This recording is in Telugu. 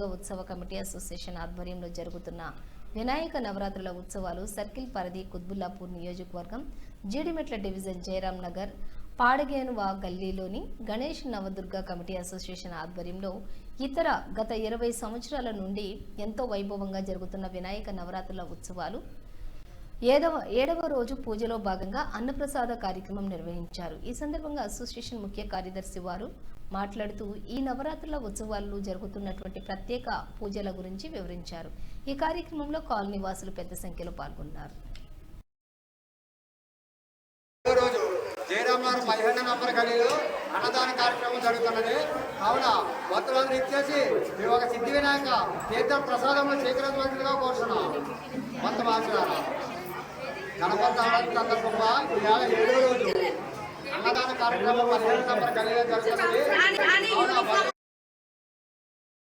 నవదుర్గ ఉత్సవ కమిటీ అసోసియేషన్ ఆధ్వర్యంలో జరుగుతున్న వినాయక నవరాత్రుల ఉత్సవాలు సర్కిల్ పరిధి కుత్బుల్లాపూర్ నియోజకవర్గం జీడిమెట్ల డివిజన్ జయరాం నగర్ పాడగేనువా గల్లీలోని గణేష్ నవదుర్గ కమిటీ అసోసియేషన్ ఆధ్వర్యంలో ఇతర గత ఇరవై సంవత్సరాల నుండి ఎంతో వైభవంగా జరుగుతున్న వినాయక నవరాత్రుల ఉత్సవాలు ఏడవ ఏడవ రోజు పూజలో భాగంగా అన్నప్రసాద కార్యక్రమం నిర్వహించారు. ఈ సందర్భంగా అసోసియేషన్ ముఖ్య కార్యదర్శి వారు మాట్లాడుతూ ఈ నవరాత్రుల ఉత్సవాల్లో జరుగుతున్నటువంటి ప్రత్యేక పూజల గురించి వివరించారు. ఈ కార్యక్రమంలో కాలనీ వాసులు పెద్ద సంఖ్యలో పాల్గొన్నారు. ఈ పదిహేను నంబర్ గలీలో అన్నదాన కార్యక్రమం జరుగుతున్నది. కావున భక్తులందరూ ఇచ్చేసి మేము ఒక సిద్ధి వినాయక తీర్థ ప్రసాదంలో స్వీకరించవలసిందిగా కోరుతున్నాం. మొత్తం ఆశీర్వాదాలు గణపతి సందర్భంగా ఈవేళ ఏడో రోజు అన్నదాన కార్యక్రమం పదిహేను నంబర్ గలీలో జరుగుతున్నది